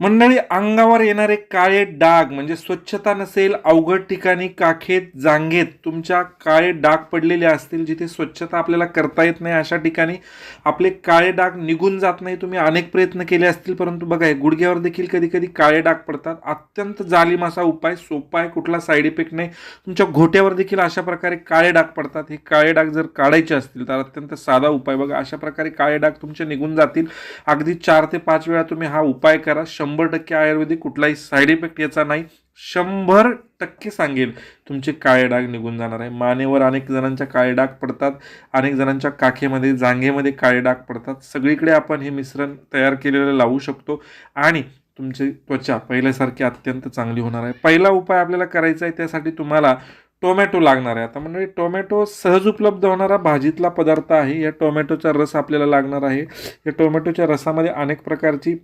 मंडळी अंगावर येणारे काळे डाग म्हणजे स्वच्छता नसेल अवघड ठिकाणी काखेत जांघेत तुमच्या काळे डाग पडलेले असतील जिथे स्वच्छता आपल्याला करता येत नाही अशा ठिकाणी आपले काळे डाग निघून जात नाही. तुम्ही अनेक प्रयत्न केले असतील परंतु बघा गुडघ्यावर देखील कधी कधी काळे डाग पडतात. अत्यंत जालिम असा उपाय सोपा आहे कुठला साईड इफेक्ट नाही. तुमच्या घोट्यावर देखील अशा प्रकारे काळे डाग पडतात. हे काळे डाग जर काढायचे असतील तर अत्यंत साधा उपाय बघा. अशा प्रकारे काळे डाग तुमचे निघून जातील. अगदी चार ते पाच वेळा तुम्ही हा उपाय करा. शंभर टक्के आयुर्वेदिक कुठलाही साईड इफेक्ट याचा नाही. शंभर टक्के सांगेल तुमचे काळे डाग निघून जाणार आहे. मानेवर अनेक जणांच्या काळे डाग पडतात. अनेक जणांच्या काखेमध्ये जांघेमध्ये काळे डाग पडतात. सगळीकडे आपण हे मिश्रण तयार केलेलं लावू शकतो. आणि तुमची त्वचा पहिल्यासारखी अत्यंत चांगली होणार आहे. पहिला उपाय आपल्याला करायचा आहे त्यासाठी तुम्हाला टोमॅटो लागणार आहे. आता म्हणजे टोमॅटो सहज उपलब्ध होणारा भाजीतला पदार्थ आहे. या टोमॅटोचा रस आपल्याला लागणार आहे. या टोमॅटोच्या रसामध्ये अनेक प्रकारची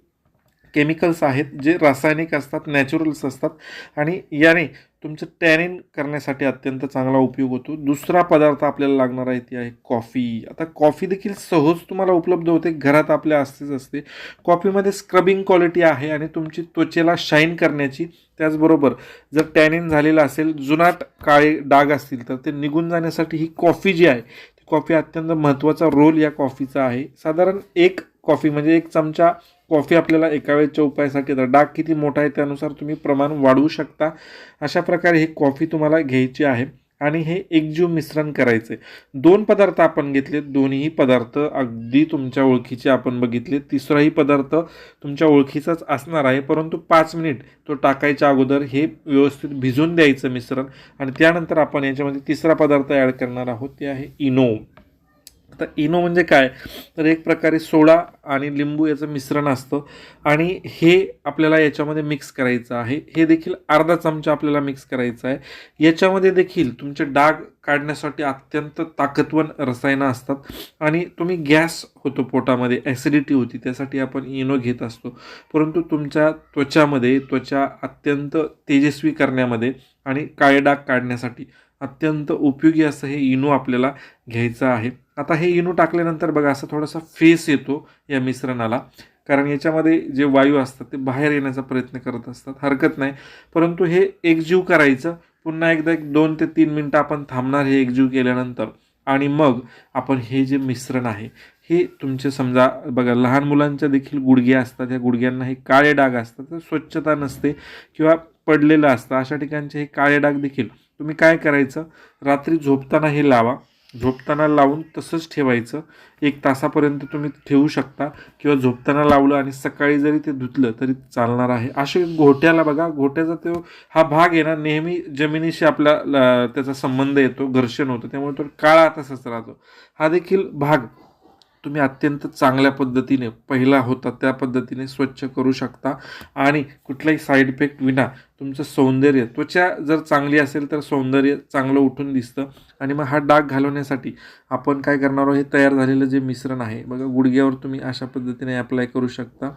केमिकल्स आहेत जे रासायनिक असतात नॅचरल्स असतात आणि याने तुमचं टॅनिन करण्यासाठी अत्यंत चांगला उपयोग होतो. दुसरा पदार्थ आपल्याला लागणार आहे ती आहे कॉफी आता कॉफी देखील सहज तुम्हाला उपलब्ध होते घरात आपल्या असतेच असते. कॉफीमध्ये स्क्रबिंग क्वालिटी आहे आणि तुमची त्वचेला शाईन करण्याची त्याचबरोबर जर टॅनिन झालेला असेल जुनाट काळे डाग असतील तर ते निघून जाण्यासाठी ही कॉफी जी आहे ती कॉफी अत्यंत महत्त्वाचा रोल या कॉफीचा आहे. साधारण एक कॉफी म्हणजे एक चमचा कॉफी आपल्याला एका वेळच्या उपायासाठी तर डाग किती मोठा आहे त्यानुसार तुम्ही प्रमाण वाढवू शकता. अशा प्रकारे ही कॉफी तुम्हाला घ्यायची आहे आणि हे एकजीव मिश्रण करायचे दोन पदार्थ आपण घेतले दोन्ही पदार्थ अगदी तुमच्या ओळखीचे आपण बघितले तिसराही पदार्थ तुमच्या ओळखीचाच असणार आहे. परंतु पाच मिनिट तो टाकायच्या अगोदर हे व्यवस्थित भिजून द्यायचं मिश्रण. आणि त्यानंतर आपण याच्यामध्ये तिसरा पदार्थ ॲड करणार आहोत. ते आहे इनो. आता इनो म्हणजे काय? तर एक प्रकारे सोडा आणि लिंबू याचं मिश्रण असतं. आणि हे आपल्याला याच्यामध्ये मिक्स करायचं आहे. हे देखील अर्धा चमचा आपल्याला मिक्स करायचं आहे. याच्यामध्ये देखील तुमचे डाग काढण्यासाठी अत्यंत ताकदवान रसायनं असतात. आणि तुम्ही गॅस होतो पोटामध्ये ॲसिडिटी होती त्यासाठी आपण इनो घेत असतो. परंतु तुमच्या त्वचामध्ये त्वचा अत्यंत तेजस्वी करण्यामध्ये आणि काळे डाग काढण्यासाठी अत्यंत उपयोगी असं हे इनो आपल्याला घ्यायचं आहे. आता हे इनो टाकल्यानंतर बघा असं थोडासा फेस येतो या मिश्रणाला. कारण याच्यामध्ये जे वायू असतात ते बाहेर येण्याचा प्रयत्न करत असतात. हरकत नाही. परंतु हे एकजीव करायचं. पुन्हा एकदा एक दोन ते तीन मिनटं आपण थांबणार हे एकजीव केल्यानंतर. आणि मग आपण हे जे मिश्रण आहे हे तुमचे समजा बघा लहान मुलांच्या देखील गुडघ्या असतात. या गुडघ्यांना हे काळे डाग असतात. तर स्वच्छता नसते किंवा पडलेलं असतं. अशा ठिकाणचे हे काळे डाग देखील तुम्ही काय करायचं? रात्री झोपताना हे लावा. झोपताना लावून तसंच ठेवायचं. एक तासापर्यंत तुम्ही ठेवू शकता किंवा झोपताना लावलं आणि सकाळी जरी ते धुतलं तरी चालणार आहे. असे घोट्याला बघा घोट्याचा तो हा भाग आहे ना नेहमी जमिनीशी आपला ल- त्याचा संबंध येतो घर्षण होतं. त्यामुळे तो काळा तसाच राहतो. हा देखील भाग. तुम्ही अत्यंत चांगल्या पद्धतीने पहिला होता त्या पद्धतीने स्वच्छ करू शकता. आणि कुठलाही साईड इफेक्ट विना तुमचं सौंदर्य त्वचा जर चांगली असेल तर सौंदर्य चांगलं उठून दिसतं. आणि मग हा डाग घालवण्यासाठी आपण काय करणार आहोत? हे तयार झालेलं जे मिश्रण आहे बघा गुडघ्यावर तुम्ही अशा पद्धतीने अप्लाय करू शकता.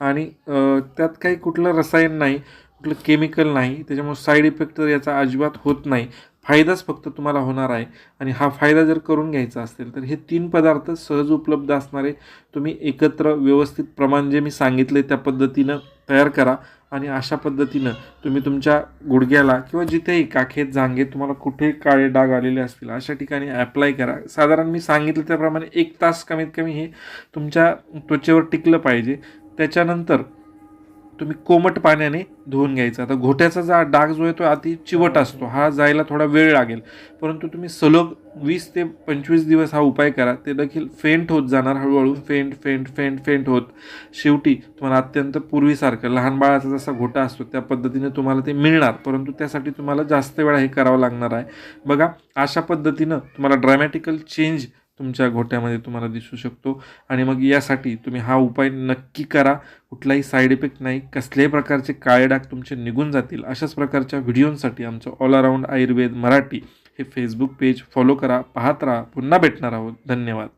आणि त्यात काही कुठलं रसायन नाही कुठलं केमिकल नाही त्याच्यामुळे साईड इफेक्ट तर याचा अजिबात होत नाही. फायदाच फक्त तुम्हाला होणार आहे. आणि हा फायदा जर करून घ्यायचा असेल तर हे तीन पदार्थ सहज उपलब्ध असणारे तुम्ही एकत्र व्यवस्थित प्रमाण जे मी सांगितले त्या पद्धतीनं तयार करा. आणि अशा पद्धतीनं तुम्ही तुमच्या गुडघ्याला किंवा जिथेही काखेत जांगेत तुम्हाला कुठे काळे डाग आलेले असतील अशा ठिकाणी ॲप्लाय करा. साधारण मी सांगितलं त्याप्रमाणे एक तास कमीत कमी हे तुमच्या त्वचेवर टिकलं पाहिजे. त्याच्यानंतर तुम्ही कोमट पाण्याने धुवून घ्यायचं. आता घोट्याचा जा डाग जो आहे तो अति चिवट असतो. हा जायला थोडा वेळ लागेल. परंतु तुम्ही सलग वीस ते पंचवीस दिवस हा उपाय करा. ते देखील फेंट होत जाणार. हळूहळू फेंट फेंट फेंट फेंट होत. शेवटी तुम्हाला अत्यंत पूर्वीसारखं लहान बाळाचा जसा घोटा असतो त्या पद्धतीने तुम्हाला ते मिळणार. परंतु त्यासाठी तुम्हाला जास्त वेळा हे करावं लागणार आहे. बघा अशा पद्धतीनं तुम्हाला ड्रॅमॅटिकल चेंज तुमच्या घोट्यामध्ये तुम्हाला दिसू शकतो. आणि मग यासाठी तुम्ही हा उपाय नक्की करा. कुठलाही साईड इफेक्ट नाही. कसल्याही प्रकारचे काळे डाग तुमचे निघून जातील. अशाच प्रकारच्या व्हिडिओंसाठी आमचं ऑल अराऊंड आयुर्वेद मराठी हे फेसबुक पेज फॉलो करा. पाहत राहा. पुन्हा भेटणार आहोत. धन्यवाद.